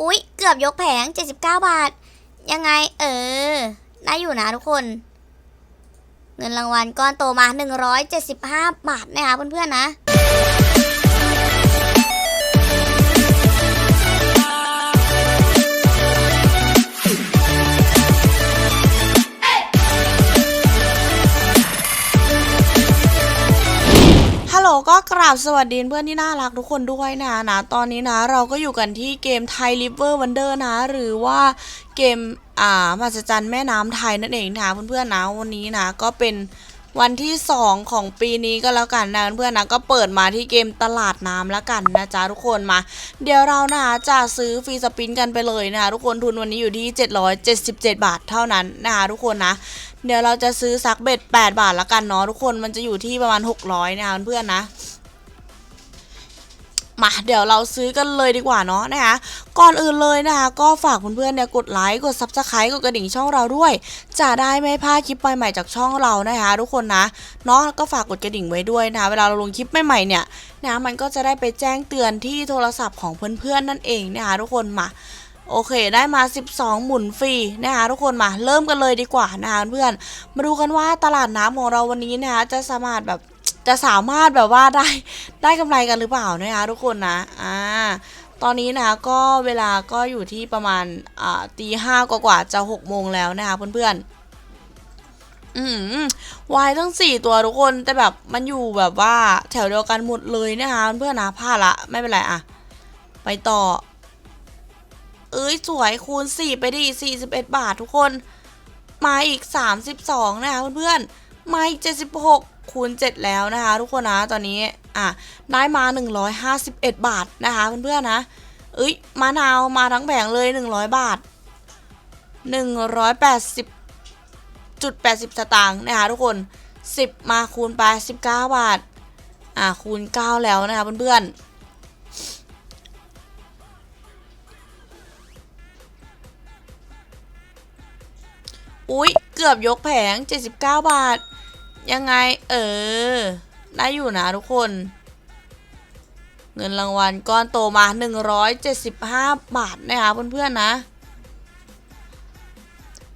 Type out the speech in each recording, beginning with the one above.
อุ๊ย เกือบยกแผง 79 บาท ยังไง เออได้อยู่นะทุกคน เงินรางวัลก้อนโตมา 175 บาทนะคะเพื่อนๆนะ ลก็กราบสวัสดีเพื่อนที่น่ารักทุกคนด้วยนะนะตอนนี้นะเราก็อยู่กันที่เกมไทยริเวอร์วันเดอร์นะ หรือว่าเกมอ่ามหัศจรรย์แม่น้ำไทยนั่นเองนะเพื่อนๆนะวันนี้นะก็เป็น วันที่ 2 ของปีนี้ก็แล้วกันนะเพื่อนนะก็เปิดมาที่เกมตลาดน้ำแล้วกันนะจ๊ะทุกคนมา เดี๋ยวเรานะจะซื้อฟรีสปินกันไปเลยนะคะทุกคนทุนวันนี้อยู่ที่ 777 บาทเท่านั้นนะคะทุกคนนะเดี๋ยวเราจะซื้อซักเบ็ด8บาทละกันเนาะทุกคนมันจะอยู่ที่ประมาณ 600นะคะเพื่อนนะ มาเดี๋ยวเราซื้อกันเลยดีกว่าเนาะนะคะ ก่อนอื่นเลยนะคะ ก็ฝากเพื่อนๆเนี่ยกดไลค์กด subscribe กดกระดิ่งช่องเราด้วย จะได้ไม่พลาดคลิปใหม่ๆจากช่องเรานะคะ ทุกคนนะเนาะก็ฝากกดกระดิ่งไว้ด้วยนะคะ เวลาเราลงคลิปใหม่ๆเนี่ยนะมันก็จะได้ไปแจ้งเตือนที่โทรศัพท์ของเพื่อนๆนั่นเองนะคะทุกคนมาโอเค ได้มา 12 หมุนฟรีนะคะทุกคนมาเริ่มกันเลยดีกว่านะคะเพื่อนมาดูกันว่าตลาดน้ำของเราวันนี้นะคะจะสามารถแบบ จะสามารถแบบว่าได้ได้กำไรกันหรือเปล่านะคะทุกคนนะอ่าตอนนี้นะคะก็เวลาก็อยู่ที่ประมาณอ่าตีห้ากว่าจะหกโมงแล้วนะคะเพื่อนๆอืมวายทั้งสี่ตัวทุกคนแต่แบบมันอยู่แบบว่าแถวเดียวกันหมดเลยนะคะเพื่อนๆนะพลาดละไม่เป็นไรอะไปต่อ เอ้ยสวยคูณ4ไปดิ41บาททุกคน มาอีก32นะคะเพื่อนๆมาอีก76 คูณ 7 แล้วนะคะ ทุกคนนะตอนนี้อะได้มา 151 บาทนะคะเพื่อนๆนะเอ้ยมะนาวมาทั้งแผงเลย 100 บาท 180จุด80 สตางค์นะคะทุกคน 10 มาคูณไป 19 บาทอะคูณ 9 แล้วนะคะเพื่อนๆอุ๊ยเกือบยกแผง 79 บาท ยังไง เออ ได้อยู่นะทุกคน เงินรางวัลก้อนโตมา 175 บาทนะคะเพื่อนๆนะ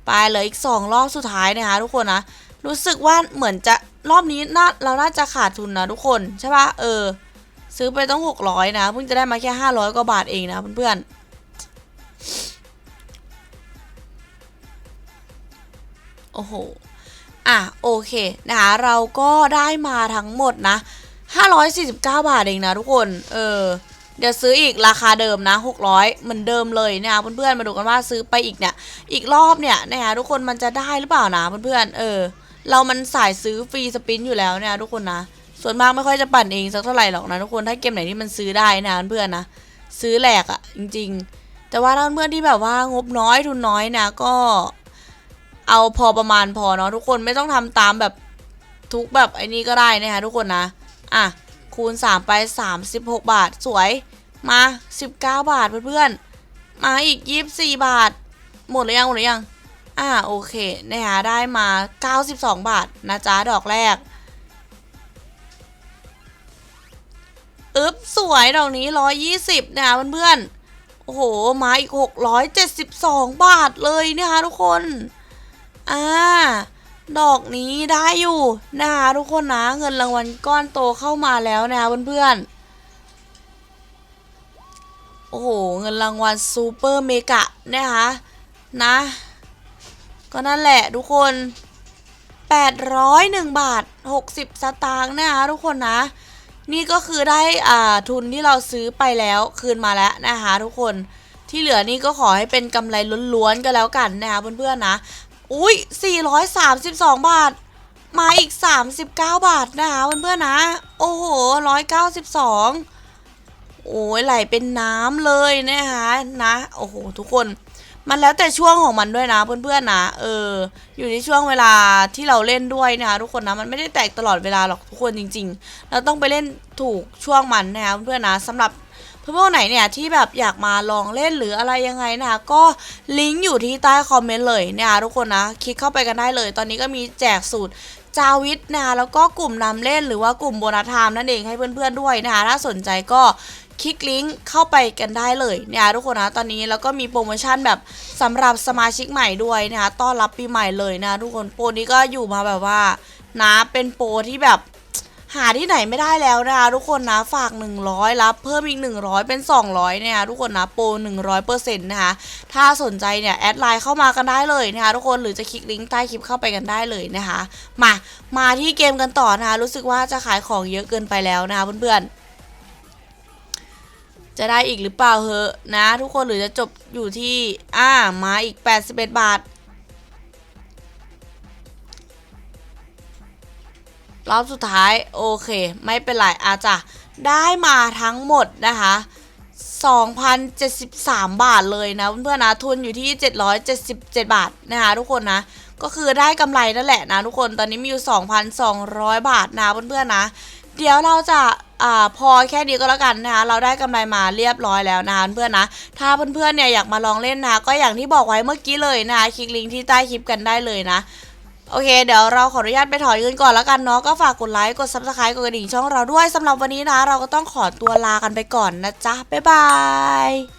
ไปเหลืออีก 2 รอบสุดท้ายนะคะทุกคนนะ รู้สึกว่าเหมือนจะรอบนี้น่าเราน่าจะขาดทุนนะทุกคนใช่ปะเออ ซื้อไปต้อง 600 นะเพิ่งจะได้มาแค่ 500 กว่าบาทเองนะเพื่อนๆโอ้โห อะโอเคนะคะเราก็ได้มาทั้งหมดนะ 549 บาทเองนะทุกคนเออเดี๋ยวซื้ออีกราคาเดิมนะ 600 เหมือนเดิมเลยนะคะเพื่อนๆมาดูกันว่าซื้อไปอีกเนี่ย อีกรอบเนี่ยนะคะทุกคนมันจะได้หรือเปล่านะเพื่อนๆเออ เรามันสายซื้อฟรีสปินอยู่แล้วเนะคะทุกคนนะ ส่วนมากไม่ค่อยจะปั่นเองสักเท่าไหร่หรอกนะทุกคนถ้าเกมไหนที่มันซื้อได้นะเพื่อนๆนะซื้อแหลกอะ่ะจริง ๆ แต่ว่าถ้าเพื่อนที่แบบว่างบน้อยทุนน้อยนะก็ เอาพอประมาณพอเนาะทุกคนไม่ต้องทำตามแบบทุกแบบไอ้นี้ก็ได้นะคะทุกคนนะ อะ คูณ 3 ไป 36 บาทสวยมา 19 บาทเพื่อนๆ มาอีก 24 บาท หมดหรือยังหมดหรือยังอ่าโอเคนะคะได้มา 92 บาทนะจ๊ะดอกแรกอึ๊บสวยดอกนี้ 120นะคะเพื่อนๆ โอ้โห มาอีก 672 บาทเลยนะคะทุกคน อ่า ดอกนี้ได้อยู่นะคะทุกคนนะ เงินรางวัลก้อนโตเข้ามาแล้วนะคะเพื่อนๆ โอ้โห เงินรางวัลซูเปอร์เมกะนะคะนะ ก็นั่นแหละทุกคน 801 บาท 60 สตางค์นะคะทุกคนนะ นี่ก็คือได้อ่าทุนที่เราซื้อไปแล้วคืนมาแล้วนะคะทุกคนที่เหลือนี่ก็ขอให้เป็นกำไรล้วนๆก็แล้วกันนะคะเพื่อนๆนะ อุ้ย432 บาท มาอีก 39 บาทนะคะเพื่อนๆนะ โอ้โห 192 โอ้ยไหลเป็นน้ำเลยนะคะนะ โอ้โห ทุกคน มันแล้วแต่ช่วงของมันด้วยนะเพื่อนๆนะ เออ อยู่ที่ช่วงเวลาที่เราเล่นด้วยนะคะทุกคนนะ มันไม่ได้แตกตลอดเวลาหรอกทุกคนจริง ๆ เราต้องไปเล่นถูกช่วงมันนะคะเพื่อนๆนะสำหรับ เพื่อนๆไหนเนี่ยที่แบบอยากมาลองเล่นหรืออะไรยังไงนะคะก็ลิงก์อยู่ที่ใต้คอมเมนต์เลยนะคะทุกคนนะคลิกเข้าไปกันได้เลย ตอนนี้ก็มีแจกสูตรจาวิทนะแล้วก็กลุ่มนำเล่นหรือว่ากลุ่มโบนัสไทม์นั่นเองให้เพื่อนๆด้วยนะคะถ้าสนใจก็คลิกลิงก์เข้าไปกันได้เลยเนี่ยทุกคนนะตอนนี้แล้วก็มีโปรโมชั่นแบบสำหรับสมาชิกใหม่ด้วยนะคะต้อนรับปีใหม่เลยนะทุกคนโปรนี้ก็อยู่มาแบบว่านะเป็นโปรที่แบบ หาที่ไหนไม่ได้แล้วนะคะทุกคนนะฝาก 100 รับเพิ่มอีก 100 เป็น 200เนี่ยทุกคนนะโปร100%นะคะถ้าสนใจเนี่ยแอดไลน์เข้ามากันได้เลยนะคะทุกคนหรือจะคลิกลิงก์ใต้คลิปเข้าไปกันได้เลยนะคะมามาที่เกมกันต่อนะคะรู้สึกว่าจะขายของเยอะเกินไปแล้วนะคะเพื่อนๆจะได้อีกหรือเปล่าเหอะนะ ทุกคนหรือจะจบอยู่ที่อ่ามาอีก 81 บาท รอบสุดท้ายโอเค ไม่เป็นไรอาจจะได้มาทั้งหมดนะคะ2,073 บาทเลยนะเพื่อนๆนะทุนอยู่ที่ 777 บาทนะคะทุกคนนะก็คือได้กำไรนั่นแหละนะทุกคนตอนนี้มีอยู่ 2,200 บาทนะเพื่อนๆนะ เดี๋ยวเราจะอ่าพอแค่นี้ก็แล้วกันนะคะเราได้กำไรมาเรียบร้อยแล้วนะคะเพื่อนๆนะ ถ้าเพื่อนๆเนี่ยอยากมาลองเล่นนะก็อย่างที่บอกไว้เมื่อกี้เลยนะคะคลิกลิงก์ที่ใต้คลิปกันได้เลยนะ โอเค เดี๋ยวเราขออนุญาตไปถอยเงินก่อนแล้วกันเนาะก็ฝากกดไลค์กด subscribe กดกระดิ่งช่องเราด้วยสำหรับวันนี้นะ เราก็ต้องขอตัวลากันไปก่อนนะจ๊ะบ๊ายบาย